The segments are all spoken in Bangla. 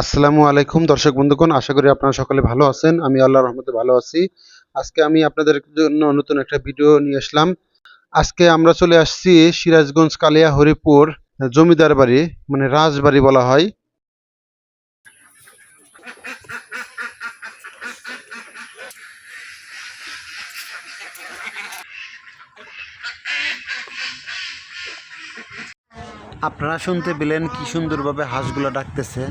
আসসালামু আলাইকুম, দর্শক বন্ধুগণ, আশা করি আপনারা সকলে ভালো আছেন। আমি আল্লাহর রহমতে ভালো আছি। আজকে আমি আপনাদের জন্য নতুন একটা ভিডিও নিয়ে আসলাম। আজকে আমরা চলে আসছি সিরাজগঞ্জ কালিয়া হরিপুর জমিদার বাড়ি মানে রাজবাড়ি বলা হয়। আপনারা শুনতে পেলেন কি সুন্দরভাবে হাঁসগুলো ডাকতেছে।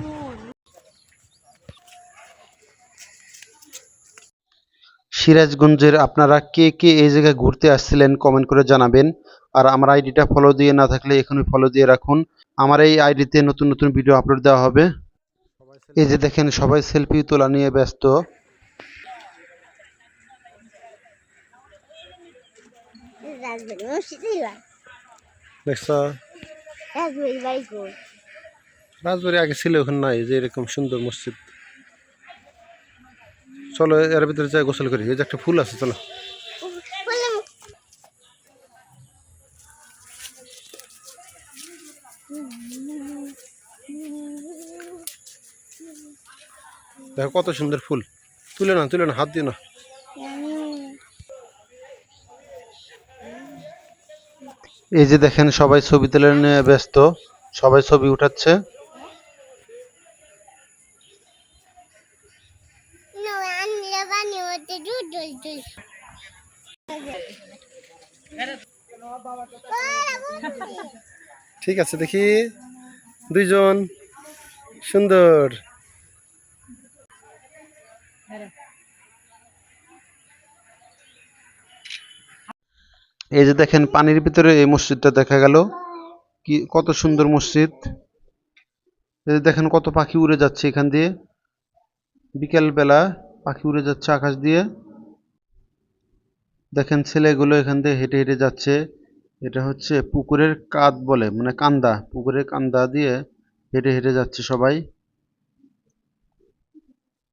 সিরাজগঞ্জের আপনারা কে কে এই জায়গায় ঘুরতে আসছিলেন কমেন্ট করে জানাবেন। আর আমার আইডিটা ফলো দিয়ে না থাকলে এখনই ফলো দিয়ে রাখুন। আমার এই আইডিতে নতুন নতুন ভিডিও আপলোড দেওয়া হবে। এই যে দেখেন সবাই সেলফি তোলা নিয়ে ব্যস্ত। রাজবাড়ি আগে ছিল এখন নাই যে এরকম সুন্দর মসজিদ। চলো, এর ভিতরে যাই, গোসল করি। এই যে একটা ফুল আছে, চলো। দেখো কত সুন্দর ফুল। তুলে না তুলে না হাত দিও না এই যে দেখেন, সবাই ছবি তুলে নিয়ে ব্যস্ত। সবাই ছবি উঠাচ্ছে। ঠিক আছে, দেখি। দুইজন। সুন্দর। এই যে দেখেন, পানির ভিতরে এই মসজিদটা দেখা গেল। কি, কত সুন্দর মসজিদ। এই দেখেন, কত পাখি উড়ে যাচ্ছে এখান দিয়ে। বিকেল বেলা পাখি উড়ে যাচ্ছে আকাশ দিয়ে। দেখেন ছেলেগুলো এখান দিয়ে হেঁটে হেঁটে যাচ্ছে। এটা হচ্ছে পুকুরের কাঁধ বলে মানে কান্দা, পুকুরের কান্দা দিয়ে হেঁটে হেঁটে যাচ্ছে সবাই।